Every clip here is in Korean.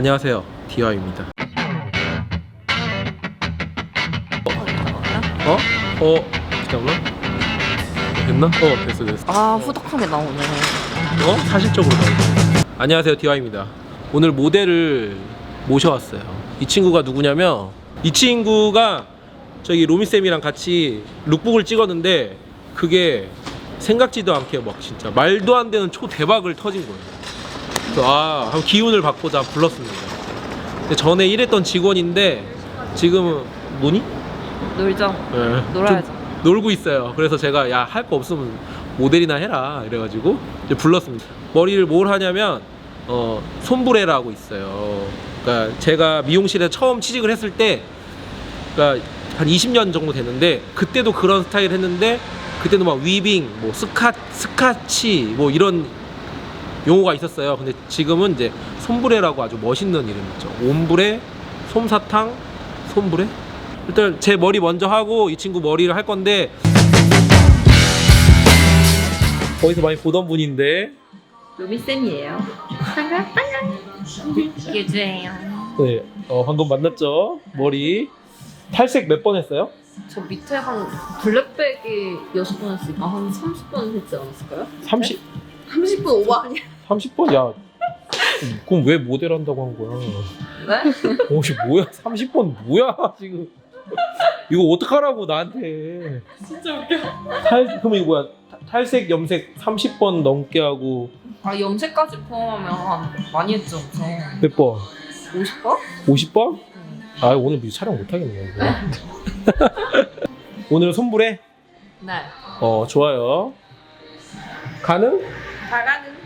안녕하세요. 디와입니다. 어? 어? 어? 잠깐만. 됐나? 어 됐어 됐어. 아 후덕하게 나오네. 어? 사실적으로 나오죠. 안녕하세요 디와입니다. 오늘 모델을 모셔왔어요. 이 친구가 누구냐면 이 친구가 저기 로미 쌤이랑 같이 룩북을 찍었는데 그게 생각지도 않게 막 진짜 말도 안 되는 초 대박을 터진 거예요. 그래서 아 한번 기운을 받고자 불렀습니다. 근데 전에 일했던 직원인데 지금은 뭐니? 놀죠. 예, 놀아야죠. 좀 놀고 있어요. 그래서 제가 야 할 거 없으면 모델이나 해라 이래가지고 이제 불렀습니다. 머리를 뭘 하냐면 어 솜브레라고 있어요. 그러니까 제가 미용실에 처음 취직을 했을 때, 그러니까 한 20년 정도 됐는데 그때도 그런 스타일 했는데 그때도 막 위빙, 뭐 스카 스카치 뭐 이런 용어가 있었어요. 근데 지금은 이제 솜브레라고 아주 멋있는 이름 있죠. 옴브레, 솜사탕, 솜브레. 일단 제 머리 먼저 하고 이 친구 머리를 할 건데 거기서 많이 보던 분인데 루미 쌤이에요. 반갑 이게 주예요. 네, 어, 방금 만났죠 머리 탈색 몇 번 했어요? 저 밑에 한 블랙백이 6번 했으니까 한 30번 했지 않았을까요? 30 30분 오버 아니야? 30번 야 그럼 왜 모델 한다고 한 거야? 네? 어씨 뭐야 30번 뭐야 지금 이거 어떡하라고 나한테 진짜 웃겨. 탈 그럼 이거 뭐야 탈- 탈색 염색 30번 넘게 하고 아 염색까지 포함하면 많이 했죠 엄청. 몇 번? 50번? 50번? 아 오늘 뭐 촬영 못 하겠네 이거. 오늘 손불에 네. 어 좋아요. 가능? 나가는.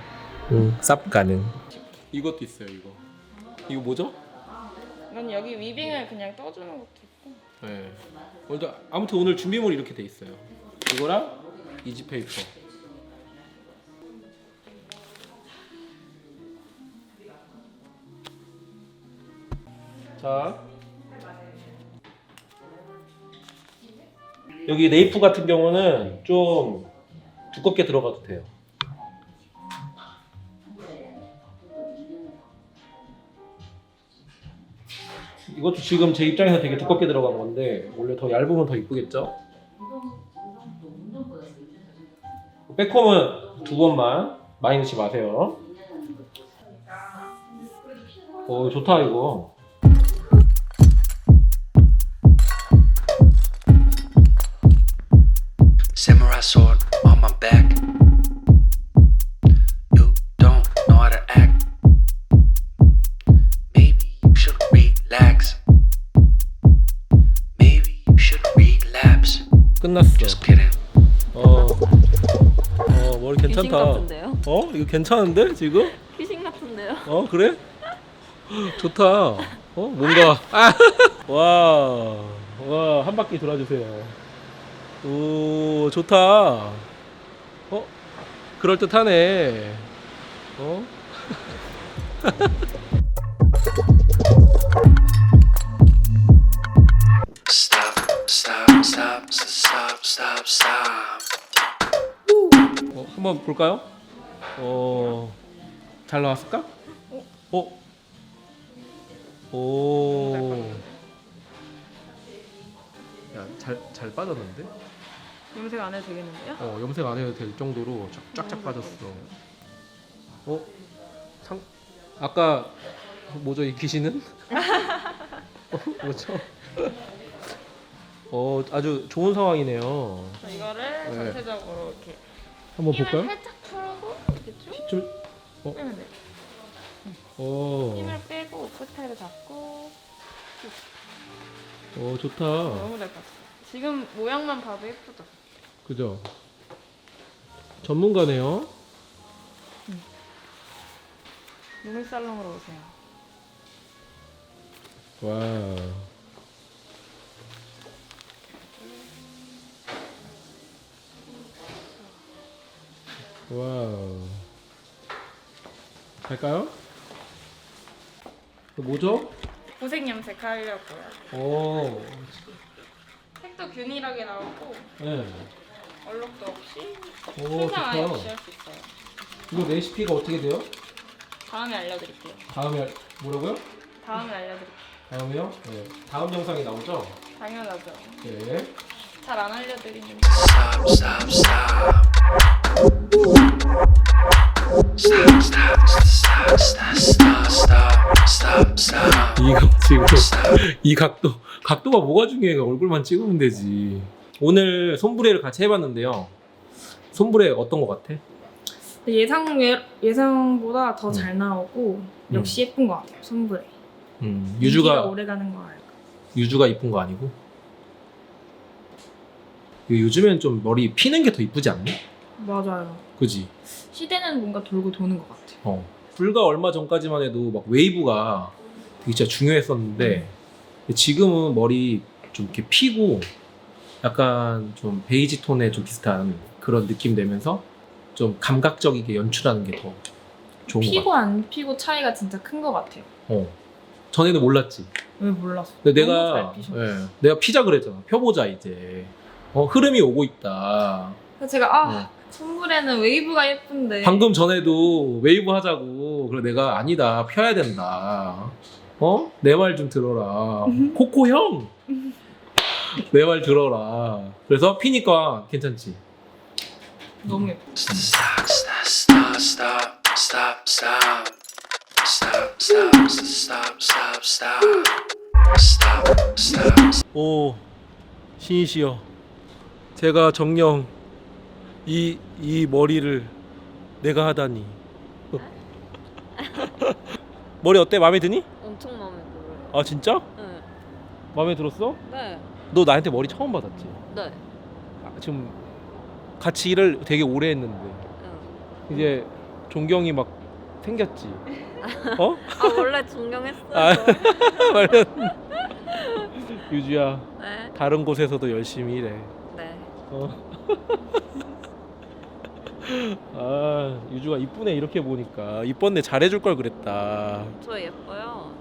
응, 쌉 가능. 이것도 있어요 이거. 이거 뭐죠? 난 여기 위빙을 그냥 떠주는 것도 있고 네. 오늘도 아무튼 오늘 준비물이 이렇게 돼 있어요. 이거랑 이지 페이퍼. 자. 여기 레이프 같은 경우는 좀 두껍게 들어가도 돼요. 이것도 지금 제 입장에서 되게 두껍게 들어간 건데 원래 더 얇으면 더 이쁘겠죠? 백홈은 두 번만 많이 넣지 마세요. 오 좋다 이거. Just kidding. 어, 어 머리 귀신 괜찮다. 같은데요? 어 이거 괜찮은데 지금? 귀신 같은데요? 어 그래? 좋다. 어 뭔가 아! 와와한 바퀴 돌아주세요. 오 좋다. 어 그럴 듯하네. 어? 한번 볼까요? 어, 잘 나왔을까? 어? 오. 야, 잘, 잘 빠졌는데? 염색 안 해도 되겠는데요? 어, 염색 안 해도 될 정도로 쫙, 쫙쫙 빠졌어. 어? 상, 아까, 뭐죠, 이 귀신은? 어, 뭐죠? 어, 아주 좋은 상황이네요. 저 이거를 네. 전체적으로 이렇게 한번 볼까요? 살짝 풀고 이렇게 쭉 좀, 빼면 돼 어, 힘을 빼고 오프타를 잡고 어, 좋다. 너무 잘 봤어 지금 모양만 봐도 예쁘죠? 그죠? 전문가네요. 루미 살롱으로 오세요 와. 와우. 갈까요? 이거 뭐죠? 고색 염색 하려고요 오, 색도 균일하게 나오고 네. 얼룩도 없이 오, 설명 아예 좋다. 없이 할 수 있어요 이거 레시피가 어떻게 돼요? 다음에 알려드릴게요. 다음에 뭐라고요? 다음에 알려드릴게요. 다음에요? 네. 다음 영상이 나오죠? 당연하죠. 네. 잘 안 알려드리는데. 이거 지금 이 각도 각도가 뭐가 중요해? 얼굴만 찍으면 되지. 오늘 손브레를 같이 해봤는데요. 손브레 어떤 거 같아? 예상 예상보다 더 음. 잘 나오고 역시 예쁜 것 같아요. 손브레. 음, 유주가 오래 가는 거 알고. 유주가 이쁜 거 아니고? 요즘엔 좀 머리 피는 게 더 이쁘지 않니? 맞아요. 그지? 시대는 뭔가 돌고 도는 것 같아요. 어. 불과 얼마 전까지만 해도 막 웨이브가 되게 진짜 중요했었는데 지금은 머리 좀 이렇게 피고 약간 좀 베이지 톤에 좀 비슷한 그런 느낌 내면서 좀 감각적이게 연출하는 게 더 좋은 것 피고 안 피고 차이가 진짜 큰 것 같아요. 같아. 어. 전에는 몰랐지. 왜 몰랐어? 근데 너무 내가 잘 피셔. 예, 내가 피자 그랬잖아. 펴보자 이제. 어, 흐름이 오고 있다. 그래서 제가 아 어. 손브레는 웨이브가 예쁜데 방금 전에도 웨이브 하자고. 그래 내가 아니다. 펴야 된다. 어? 내 말 좀 들어라. 코코 형. 내 말 들어라. 그래서 피니까 괜찮지. 너무 예뻐. Stop, stop, stop, stop, stop, stop, stop, stop, stop, stop, stop, stop. 오 신이시여. 제가 정녕 이 이 머리를 내가 하다니. 머리 어때? 마음에 드니? 엄청 마음에 들어요. 아 진짜? 네. 마음에 들었어? 네. 너 나한테 머리 처음 받았지? 네. 아, 지금 같이 일을 되게 오래 했는데 응. 이제 존경이 막 생겼지. 어? 아 원래 존경했어요. 아. 말은 유주야 네. 다른 곳에서도 열심히 일해. 네. 어. 아 유주가 이쁘네 이렇게 보니까 이뻤네 잘해줄 걸 그랬다. 저 예뻐요.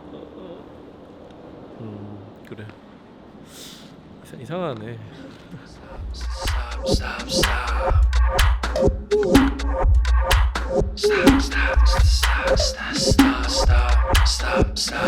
음 그래. 이상- 이상하네. Stop, stop, stop. Stop, stop, stop, stop, stop, stop, stop, stop, stop.